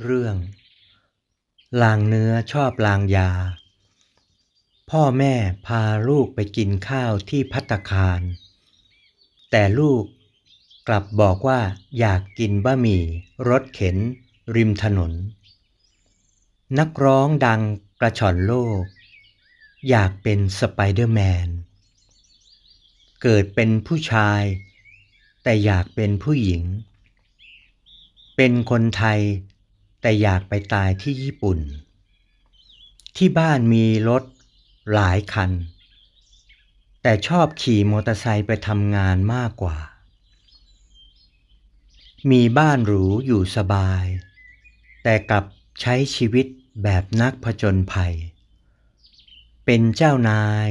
เรื่องลางเนื้อชอบลางยา พ่อแม่พาลูกไปกินข้าวที่พัตคาร แต่ลูกกลับบอกว่าอยากกินบะหมี่รถเข็นริมถนน นักร้องดังกระชอนโลก อยากเป็นสไปเดอร์แมน เกิดเป็นผู้ชาย แต่อยากเป็นผู้หญิง เป็นคนไทย แต่อยากไปตายที่ญี่ปุ่น ที่บ้านมีรถหลายคัน แต่ชอบขี่มอเตอร์ไซค์ไปทำงานมากกว่า มีบ้านหรูอยู่สบาย แต่กลับใช้ชีวิตแบบนักผจญภัย เป็นเจ้านาย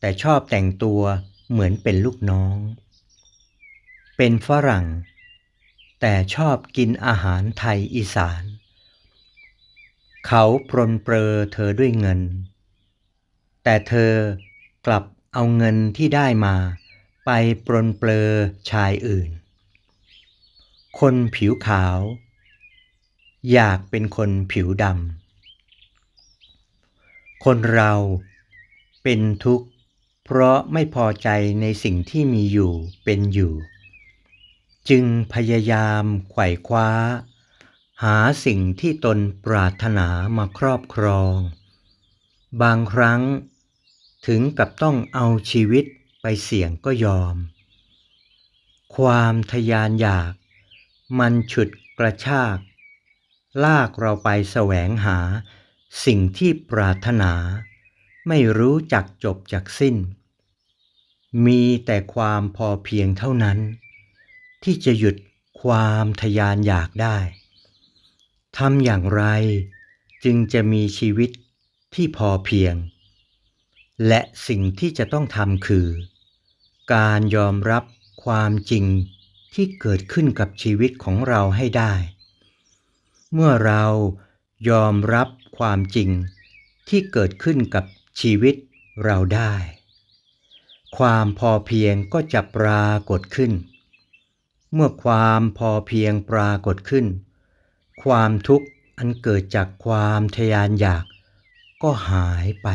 แต่ชอบแต่งตัวเหมือนเป็นลูกน้อง เป็นฝรั่ง แต่ชอบกินอาหารไทยอีสาน เขาปรนเปรอเธอด้วยเงิน แต่เธอกลับเอาเงินที่ได้มา ไปปรนเปรอชายอื่น คนผิวขาว อยากเป็นคนผิวดำ คนเราเป็นทุกข์ เพราะไม่พอใจในสิ่งที่มีอยู่เป็นอยู่ จึงพยายามไขว่คว้า หาสิ่งที่ตนปรารถนามาครอบครอง บางครั้งถึงกับต้องเอาชีวิตไปเสี่ยงก็ยอม ความทยานอยาก มันฉุดกระชาก ลากเราไปแสวงหาสิ่งที่ปรารถนา ไม่รู้จักจบจากสิ้น มีแต่ความพอเพียงเท่านั้น ที่จะหยุดความทยานอยากได้ ทำอย่างไรจึงจะมีชีวิตที่พอเพียง และสิ่งที่จะต้องทำคือ การยอมรับความจริงที่เกิดขึ้นกับชีวิตของเราให้ได้ เมื่อเรายอมรับความจริงที่เกิดขึ้นกับชีวิตเราได้ ความพอเพียงก็จะปรากฏขึ้น เมื่อความพอเพียงปรากฏขึ้น ความทุกข์อันเกิดจากความทยานอยากก็หายไป